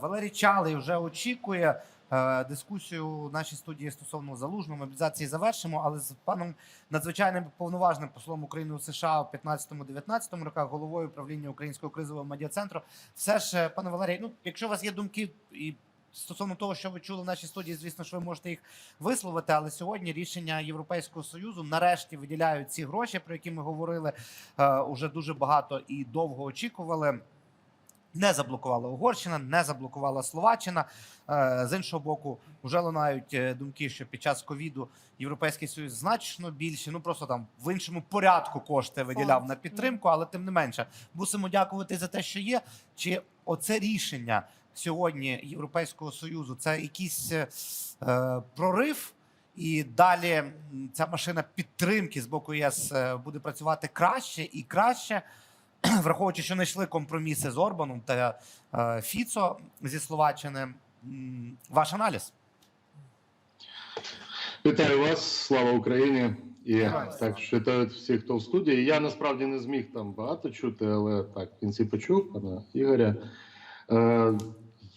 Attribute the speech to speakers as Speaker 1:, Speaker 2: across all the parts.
Speaker 1: Валерій Чалий вже очікує е, дискусію у нашій студії стосовно залужного мобілізації. Завершимо, але з паном надзвичайним повноважним послом України у США у 15-19 роках, головою управління Українського кризового медіа-центру. Все ж, е, пане Валерій, ну якщо у вас є думки і стосовно того, що ви чули в нашій студії, звісно ж, ви можете їх висловити. Але сьогодні рішення Європейського союзу нарешті виділяють ці гроші, про які ми говорили е, уже дуже багато і довго очікували. Не заблокувала Угорщина, не заблокувала Словаччина. Е, З іншого боку, вже лунають е, думки, що під час ковіду Європейський Союз значно більше, ну просто там в іншому порядку кошти виділяв на підтримку, але тим не менше мусимо дякувати за те, що є. Чи оце рішення сьогодні Європейського Союзу це якийсь е, е, прорив? І далі ця машина підтримки з боку ЄС буде працювати краще і краще, враховуючи, що знайшли компроміси з Орбаном та е, Фіцо зі Словаччини. Ваш аналіз?
Speaker 2: Вітаю вас, слава Україні! І так вітають всіх, хто в студії. Я насправді не зміг там багато чути, але так в кінці почув пана Ігоря. Е,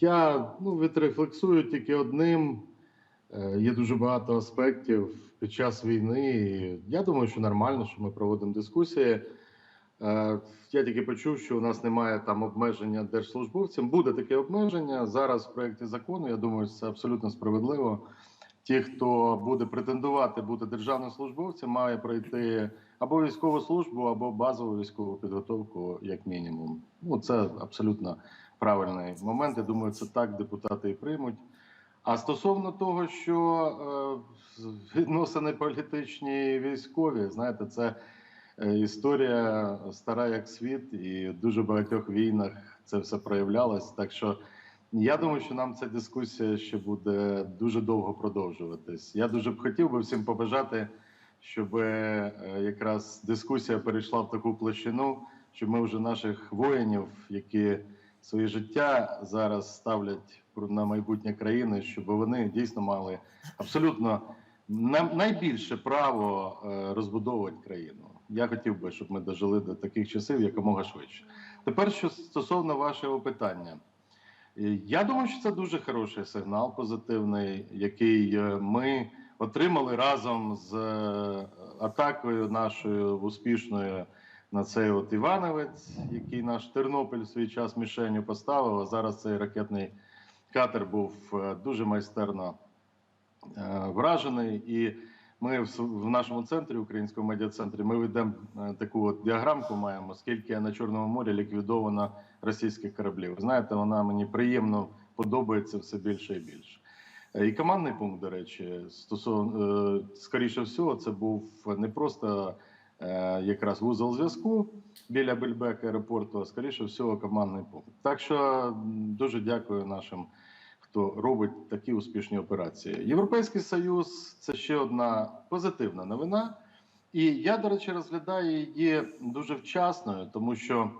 Speaker 2: я ну, відрефлексую тільки одним. Е, є дуже багато аспектів під час війни. І я думаю, що нормально, що ми проводимо дискусії. Е, я тільки почув, що у нас немає там обмеження держслужбовцям. Буде таке обмеження зараз в проєкті закону. Я думаю, це абсолютно справедливо ті, хто буде претендувати бути державним службовцем, має пройти або військову службу, або базову військову підготовку, як мінімум. Ну це абсолютно правильний момент. Я думаю, це так депутати і приймуть. А стосовно того, що е, відносини політичні і військові, знаєте, це історія стара як світ, і в дуже багатьох війнах це все проявлялось. Так що я думаю, що нам ця дискусія ще буде дуже довго продовжуватись. Я дуже б хотів би всім побажати, щоб е, якраз дискусія перейшла в таку площину, щоб ми вже наших воїнів, які своє життя зараз ставлять на майбутнє країни, щоб вони дійсно мали абсолютно найбільше право е, розбудовувати країну. Я хотів би, щоб ми дожили до таких часів якомога швидше. Тепер, що стосовно вашого питання. Е, Я думаю, що це дуже хороший сигнал, позитивний, який е, ми отримали разом з атакою нашою успішною на цей от Івановець, який наш Тернопіль в свій час мішенью поставив. А зараз цей ракетний катер був дуже майстерно вражений. І ми в нашому центрі, українському медіа-центрі, ми ведемо е, таку от діаграмку. Маємо скільки на Чорному морі ліквідовано російських кораблів. Знаєте, вона мені приємно подобається все більше і більше. Е, І командний пункт, до речі, стосовно е, скоріше всього, це був не просто е, якраз вузол зв'язку біля Бельбека аеропорту, а скоріше всього, командний пункт. Так що дуже дякую нашим, хто робить такі успішні операції. Європейський союз це ще одна позитивна новина. І я, до речі, розглядаю її дуже вчасною, тому що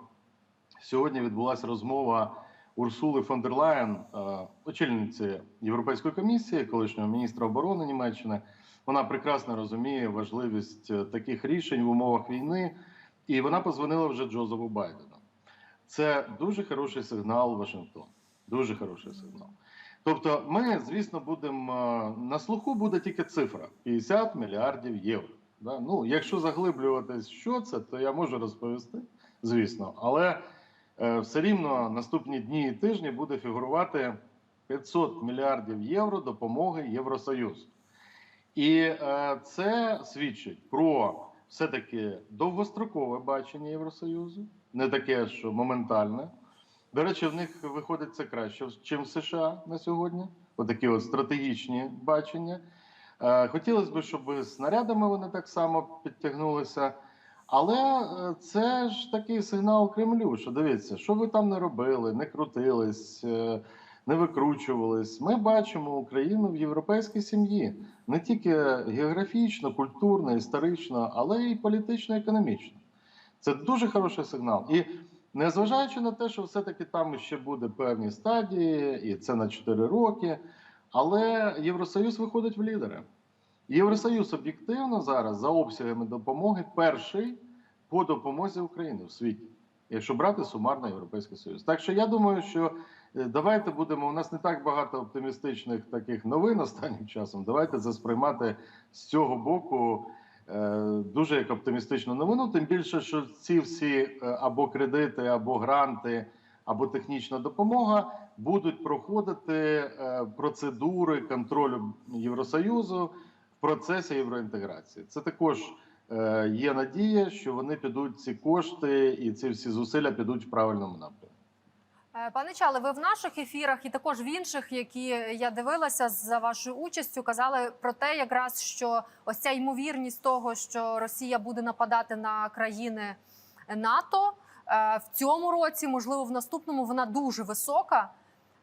Speaker 2: сьогодні відбулася розмова Урсули фон дер Лаєн, е, очільниці Європейської комісії, колишнього міністра оборони Німеччини. Вона прекрасно розуміє важливість е, таких рішень в умовах війни, і вона позвонила вже Джозефу Байдену. Це дуже хороший сигнал Вашингтону. Дуже хороший сигнал. Тобто, ми, звісно, будемо е, на слуху буде тільки цифра 50 мільярдів євро. Да? Ну, якщо заглиблюватись, що це, то я можу розповісти, звісно, але е, все рівно наступні дні і тижні буде фігурувати 500 мільярдів євро допомоги Євросоюзу. І е, це свідчить про все-таки довгострокове бачення Євросоюзу, не таке, що моментальне. До речі, в них виходить це краще, ніж в США на сьогодні. Отакі от стратегічні бачення. Е, Хотілося б, щоб снарядами вони так само підтягнулися. Але е, це ж такий сигнал Кремлю, що дивіться, що ви там не робили, не крутились, е, не викручувались. Ми бачимо Україну в європейській сім'ї не тільки географічно, культурно, історично, але й політично, економічно. Це дуже хороший сигнал. І незважаючи на те, що все-таки там ще буде певні стадії, і це на 4 роки. Але Євросоюз виходить в лідери. Євросоюз об'єктивно зараз за обсягами допомоги перший по допомозі Україні в світі, якщо брати сумарно Європейський Союз. Так що я думаю, що е, давайте будемо. У нас не так багато оптимістичних таких новин останнім часом. Давайте це сприймати з цього боку дуже як оптимістичну новину. Тим більше, що ці всі е, або кредити, або гранти, або технічна допомога будуть проходити е, процедури контролю Євросоюзу в процесі євроінтеграції. Це також е, є надія, що вони підуть ці кошти і ці всі зусилля підуть в правильному напрямку.
Speaker 3: Е, Пане Чале, ви в наших ефірах і також в інших, які я дивилася за вашою участю, казали про те, якраз що ось ця ймовірність того, що Росія буде нападати на країни НАТО е, в цьому році, можливо, в наступному вона дуже висока.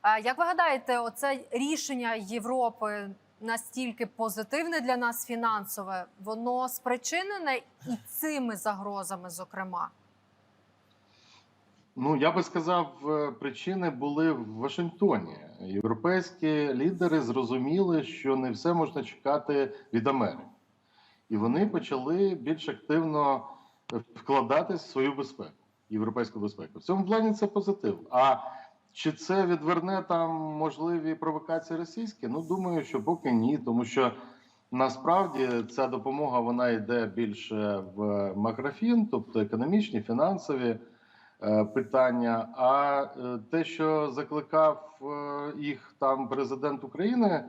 Speaker 3: Е, Як ви гадаєте, оце рішення Європи настільки позитивне для нас фінансове, воно спричинене і цими загрозами, зокрема?
Speaker 2: Ну я би сказав, е, причини були в Вашингтоні. Європейські лідери зрозуміли, що не все можна чекати від Америки, і вони почали більш активно вкладатись в свою безпеку, європейську безпеку. В цьому плані це позитив. А чи це відверне там можливі провокації російські? Ну думаю, що поки ні, тому що насправді ця допомога вона йде більше в макрофін, тобто економічні, фінансові е, питання. А е, те, що закликав е, їх там президент України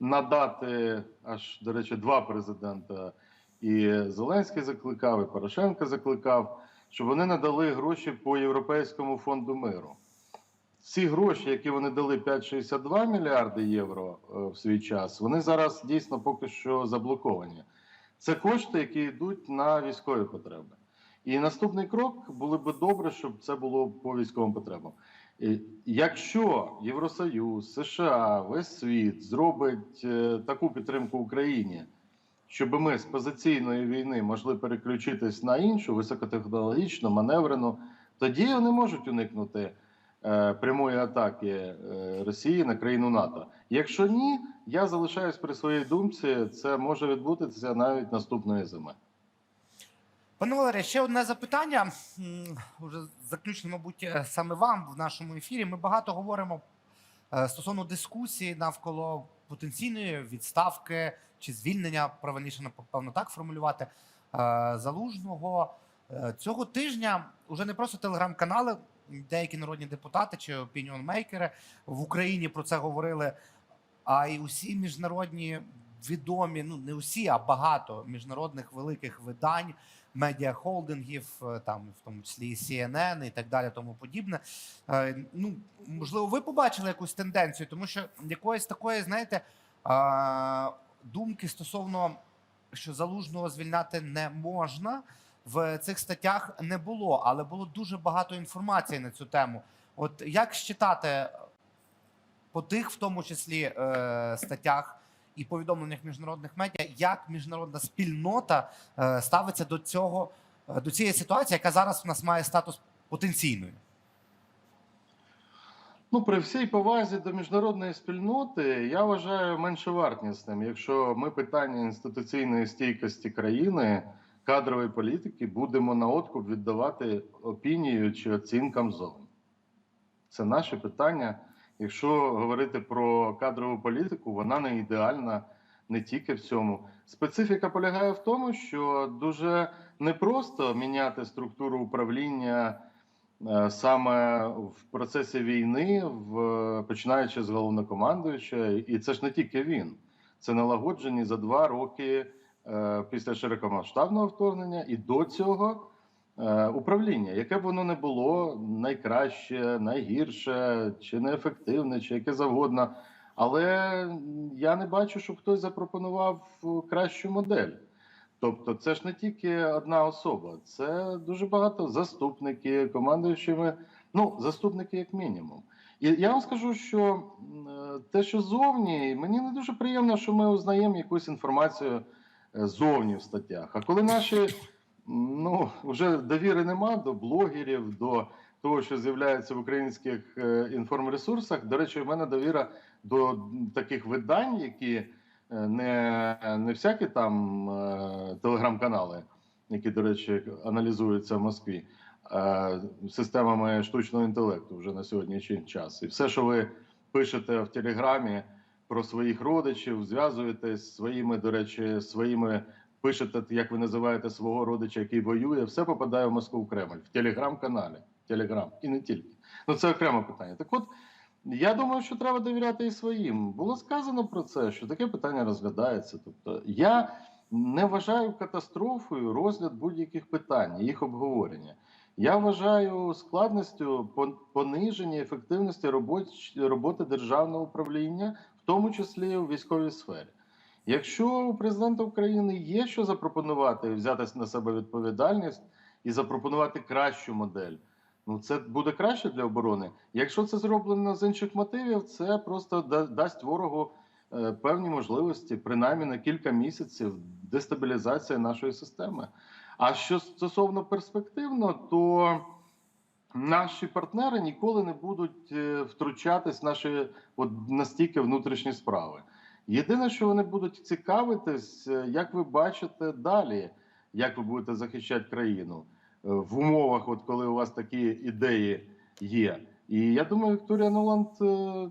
Speaker 2: надати аж до речі, два президента. І Зеленський закликав, і Порошенко закликав, щоб вони надали гроші по Європейському фонду миру. Ці гроші, які вони дали 5,62 мільярди євро е, в свій час, вони зараз дійсно поки що заблоковані. Це кошти, які йдуть на військові потреби. І наступний крок було би добре, щоб це було по військовим потребам. Якщо Євросоюз, США, весь світ зробить е, таку підтримку Україні, щоб ми з позиційної війни могли переключитись на іншу високотехнологічну, маневрену, тоді вони можуть уникнути е, прямої атаки е, Росії на країну НАТО. Якщо ні, я залишаюсь при своїй думці. Це може відбутися навіть наступної зими.
Speaker 1: Пане Валерія, ще одне запитання. М, Уже заключно, мабуть, е, саме вам в нашому ефірі. Ми багато говоримо е, стосовно дискусії навколо потенційної відставки чи звільнення, правильніше напевно так формулювати, е, залужного. Цього тижня вже не просто телеграм-канали, деякі народні депутати чи опініонмейкери в Україні про це говорили, а й усі міжнародні відомі, ну не усі, а багато міжнародних великих видань медіахолдингів, е, там в тому числі і CNN і так далі, тому подібне. Е, Ну можливо, ви побачили якусь тенденцію, тому що якоїсь такої, знаєте, думки стосовно що залужного звільняти не можна. В цих статтях не було, але було дуже багато інформації на цю тему. От як считати по тих, в тому числі е, статтях і повідомленнях міжнародних медіа, як міжнародна спільнота е, ставиться до цього е, до цієї ситуації, яка зараз в нас має статус потенційної?
Speaker 2: Ну, при всій повазі до міжнародної спільноти я вважаю меншовартісним, якщо ми питання інституційної стійкості країни, кадрової політики будемо на откуп віддавати опінію чи оцінкам зовні. Це наше питання. Якщо говорити про кадрову політику, вона не ідеальна не тільки в цьому. Специфіка полягає в тому, що дуже непросто міняти структуру управління. Е, саме в процесі війни, в починаючи з головнокомандуюча, і це ж не тільки він, це налагоджені за два роки е, після широкомасштабного вторгнення, і до цього управління, яке б воно не було найкраще, найгірше, чи неефективне, чи яке завгодно. Але я не бачу, щоб хтось запропонував кращу модель. Тобто, це ж не тільки одна особа, це дуже багато заступники, командуючими, ну, заступники як мінімум. І я вам скажу, що е, те, що зовні, мені не дуже приємно, що ми узнаємо якусь інформацію е, зовні в статтях. А коли наші ну, вже довіри нема до блогерів, до того, що з'являється в українських е, інформресурсах, до речі, в мене довіра до таких видань, які Е, не, не всякі там е, телеграм-канали, які, до речі, аналізуються в Москві, системами штучного інтелекту вже на сьогоднішній час. І все, що ви пишете в Телеграмі про своїх родичів, зв'язуєтесь своїми, до речі, своїми пишете, як ви називаєте свого родича, який воює, все попадає в Москву в Кремль в телеграм-каналі. Телеграм і не тільки. Ну це окреме питання. Так от. Я думаю, що треба довіряти і своїм. Було сказано про це, що таке питання розглядається. Тобто, я не вважаю катастрофою розгляд будь-яких питань, їх обговорення. Я вважаю складністю пон- пониження ефективності роботи державного управління, в тому числі у військовій сфері. Якщо у президента України є що запропонувати, взяти на себе відповідальність і запропонувати кращу модель. Ну, це буде краще для оборони. Якщо це зроблено з інших мотивів, це просто да- дасть ворогу е, певні можливості, принаймні на кілька місяців дестабілізація нашої системи. А що стосовно перспективно, то наші партнери ніколи не будуть е, втручатись в наші от настільки внутрішні справи. Єдине, що вони будуть цікавитись, е, як ви бачите далі, як ви будете захищати країну е, в умовах, от коли у вас такі ідеї є. І я думаю, Вікторія Нуланд е,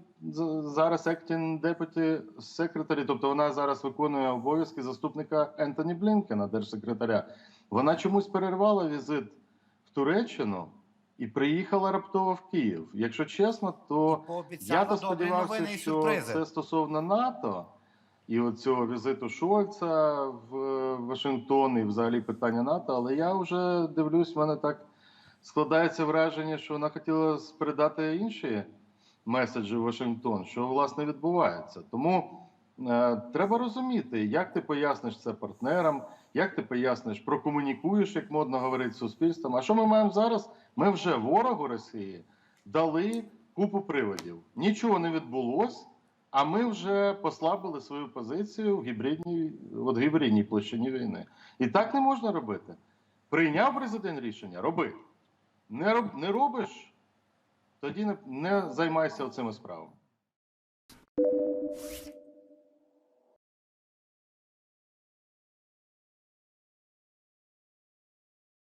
Speaker 2: зараз acting deputy secretary, тобто вона зараз виконує обов'язки заступника Ентоні Блінкена, держсекретаря. Вона чомусь перервала візит в Туреччину і приїхала раптово в Київ. Якщо чесно, то я то сподівався, що це стосовно НАТО і от цього візиту Шольца в е, Вашингтон і взагалі питання НАТО. Але я вже дивлюсь, в мене так складається враження, що вона хотіла передати інші меседжі в Вашингтон, що власне відбувається. Тому е, треба розуміти, як ти поясниш це партнерам, як ти поясниш, прокомунікуєш, як модно говорити з суспільством. А що ми маємо зараз? Ми вже ворогу Росії дали купу приводів. Нічого не відбулось, а ми вже послабили свою позицію в гібридній, от гібридній площині війни. І так не можна робити. Прийняв президент рішення, роби. Не, роб, не робиш, тоді не, не займайся цими справами.